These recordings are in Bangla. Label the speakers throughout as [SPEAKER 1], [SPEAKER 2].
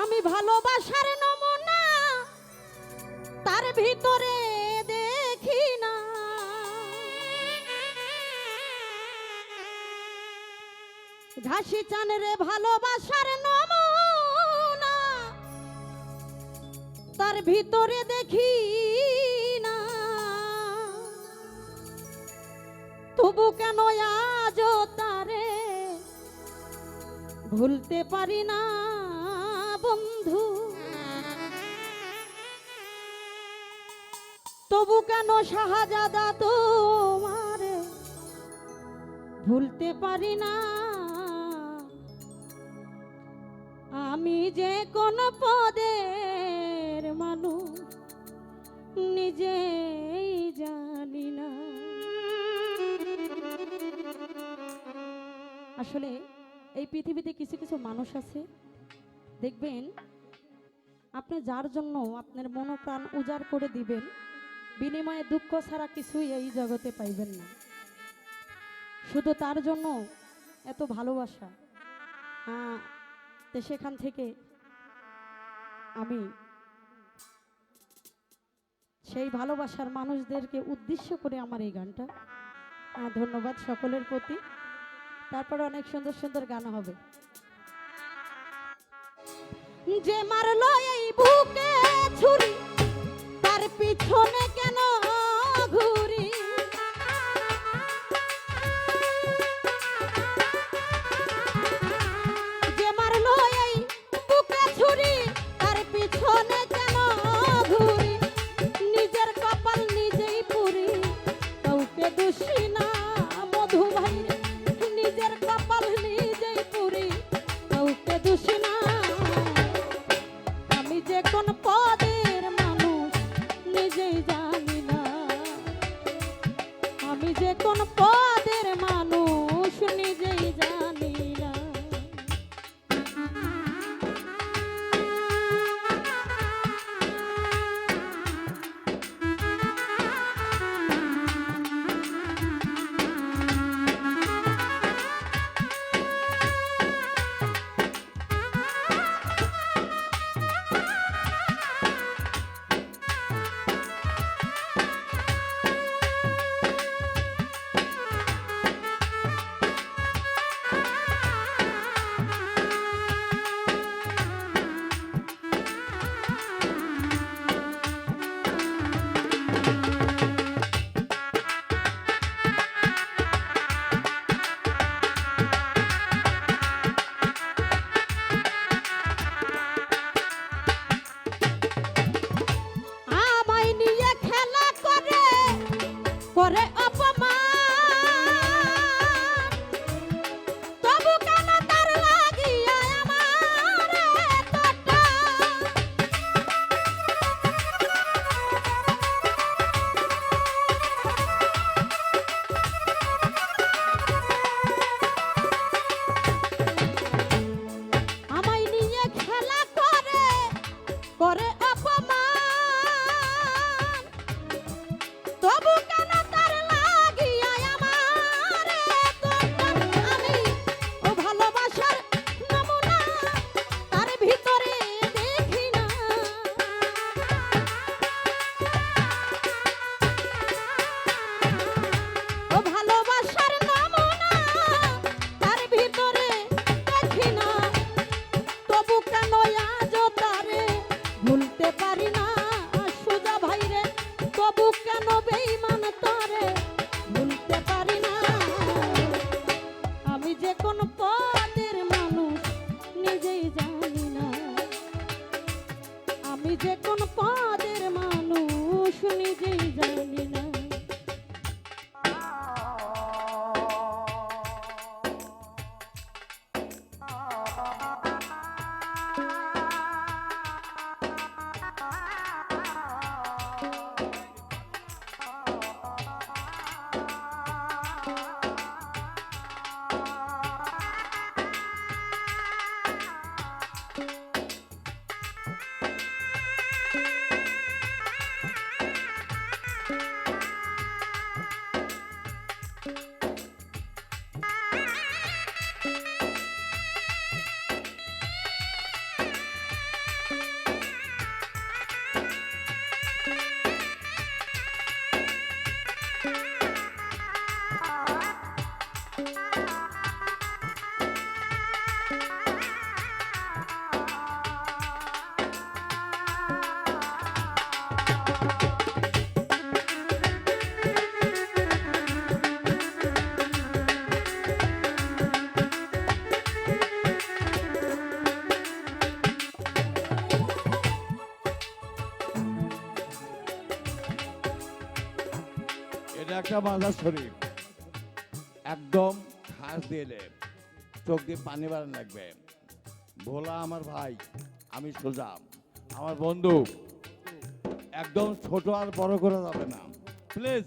[SPEAKER 1] আমি ভালোবাসার নমুনা, তার ভিতরে দেখি না। ঘাসি চানের ভালোবাসার নমুনা, তার ভিতরে দেখি না। তবু কেন আজ তারে ভুলতে পারি না? তবু কেন শাহজাদা তোমারে ভুলতে পারি না? আমি যে কোন পদের মানুষ, নিজেই জানি না। আসলে এই পৃথিবীতে কিছু কিছু মানুষ আছে, দেখবেন, আপনি যার জন্য আপনার মনোপ্রাণ উজাড় করে দিবেন বিনিময়ে দুঃখ ছাড়া কিছুই এই জগতে পাইবেন না। শুধু তার জন্য এত ভালোবাসা। সেখান থেকে আমি সেই ভালোবাসার মানুষদেরকে উদ্দেশ্য করে আমার এই গানটা। ধন্যবাদ সকলের প্রতি। তারপরে অনেক সুন্দর সুন্দর গান হবে। যে মারলো এই বুকে ছুরি পিছনে কেন ঘুরি তবু কেন নিজেই জানি না। একটা মাজার শরীফ একদম ঘাস দিলে চোখ দিয়ে পানি বাড়ান লাগবে। ভোলা আমার ভাই, আমি সোজা। আমার বন্ধু, একদম ছোট আর বড় করা যাবে না। প্লিজ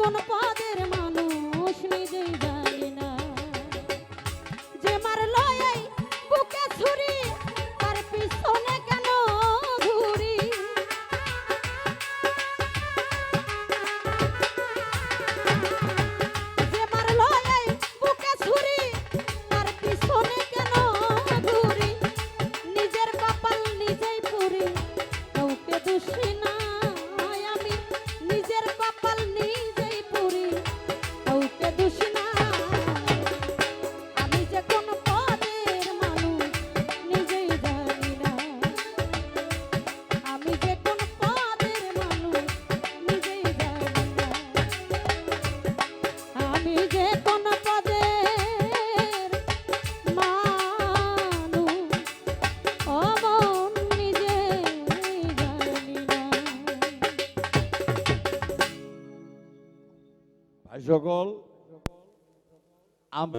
[SPEAKER 2] quando pode
[SPEAKER 3] সকল আমরা